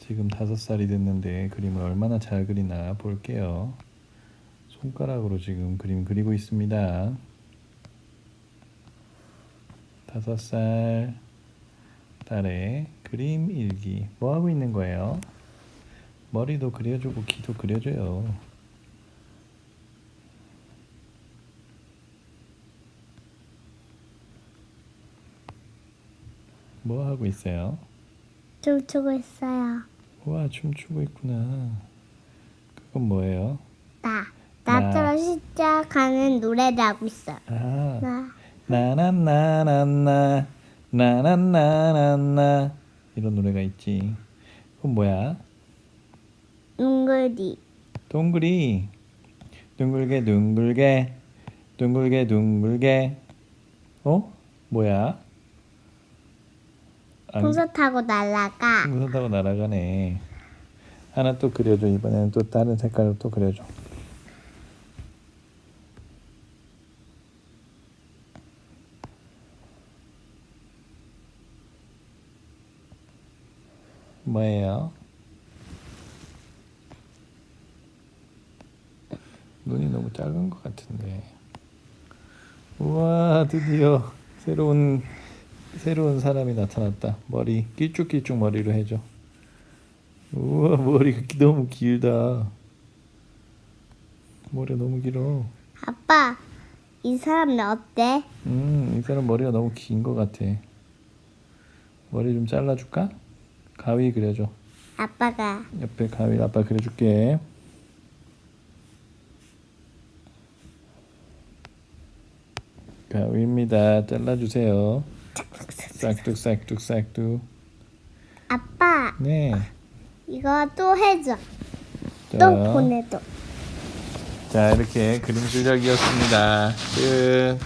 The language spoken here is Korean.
지금 다섯 살이 됐는데 그림을 얼마나 잘 그리나 볼게요. 손가락으로 지금 그림 그리고 있습니다. 다섯 살 딸의 그림 일기. 뭐 하고 있는 거예요? 머리도 그려주고 귀도 그려줘요. 뭐 하고 있어요? 춤추고 있어요. 우와 춤추고 있구나. 그건 뭐예요? 나. 나. 나처럼 시작하는 노래를 하고 있어요. 아 나. 나나나나나 나나나나나 이런 노래가 있지. 그건 뭐야? 둥글이. 동그리 둥글게 둥글게 둥글게 둥글게 어? 뭐야? 안- 풍선 타고 날아가. 풍선 타고 날아가네. 하나 또 그려줘. 이번에는 또 다른 색깔로 또 그려줘. 뭐예요? 눈이 너무 작은 것 같은데. 우와, 드디어 새로운 새로운 사람이 나타났다. 머리 길쭉길쭉 머리로 해줘. 우와 머리가 기- 너무 길다. 머리가 너무 길어. 아빠, 이 사람은 어때? 음, 이 사람 머리가 너무 긴 것 같아. 머리 좀 잘라줄까? 가위 그려줘. 아빠가 옆에 가위 아빠 그려줄게. 가위입니다. 잘라주세요. 싹둑 싹둑 아빠 네. 이거 또 해줘. 자, 또 보내줘. 자 이렇게 그림 실력이었습니다. 끝.